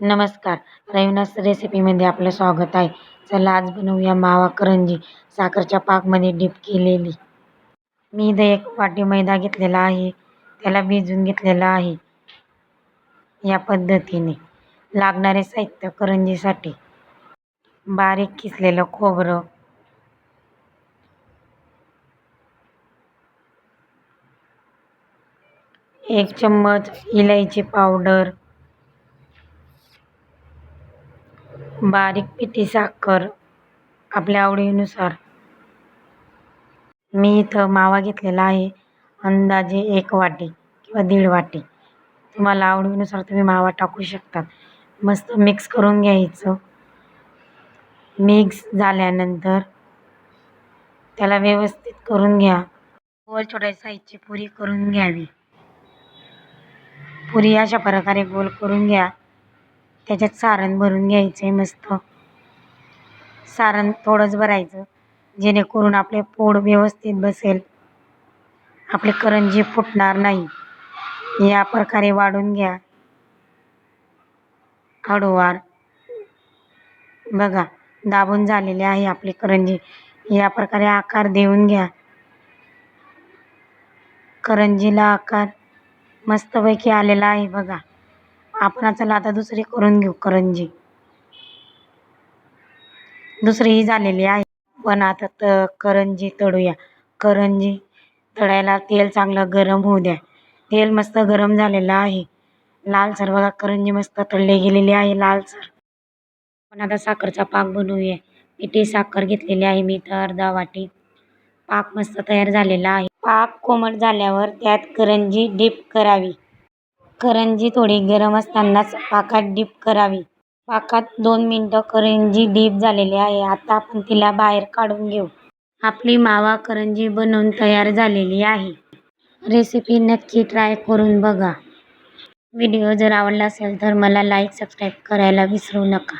नमस्कार. रविनास रेसिपीमध्ये आपलं स्वागत आहे. चला आज बनवूया मावा करंजी. साखरच्या पाकमध्ये डीप केलेली. मी इथं एक वाटी मैदा घेतलेला आहे. त्याला भिजवून घेतलेला आहे. या पद्धतीने लागणारे साहित्य करंजीसाठी. बारीक किसलेलं खोबरं. एक चम्मच इलायची पावडर. बारीक पिठी साखर आपल्या आवडीनुसार. मी इथं मावा घेतलेला आहे अंदाजे एक वाटी किंवा दीड वाटी. तुम्हाला आवडीनुसार तुम्ही मावा टाकू शकता. मस्त मिक्स करून घ्यायचं. मिक्स झाल्यानंतर त्याला व्यवस्थित करून घ्या. गोल छोट्या साईजची पुरी करून घ्यावी. पुरी अशा प्रकारे गोल करून घ्या. त्याच्यात सारण भरून घ्यायचं आहे मस्त. सारण थोडंच भरायचं जेणेकरून आपले पोड व्यवस्थित बसेल. आपली करंजी फुटणार नाही. या प्रकारे वाढून घ्या. हळूवार बघा दाबून झालेली आहे आपली करंजी. या प्रकारे आकार देऊन घ्या. करंजीला आकार मस्तपैकी आलेला आहे बघा. आपण चला आता दुसरी करून घेऊ करंजी. दुसरी ही झालेली आहे. पण आता त करंजी तळूया. करंजी तळायला तेल चांगलं गरम होऊ द्या. तेल मस्त गरम झालेलं आहे. लालसर बघा करंजी मस्त तळली गेलेली आहे लालसर पण आता साखरचा पाक बनवूया. पिठी साखर घेतलेली आहे मी तर अर्धा वाटी. पाक मस्त तयार झालेला आहे. पाक कोमट झाल्यावर त्यात करंजी डीप करावी. करंजी थोडी गरम असतानाच पाकात डीप करावी. पाकात दोन मिनटं करंजी डीप झालेली आहे. आता आपण तिला बाहेर काढून घेऊ. आपली मावा करंजी बनवून तयार झालेली आहे. रेसिपी नक्की ट्राय करून बघा. व्हिडिओ जर आवडला असेल तर मला लाईक सबस्क्राईब करायला विसरू नका.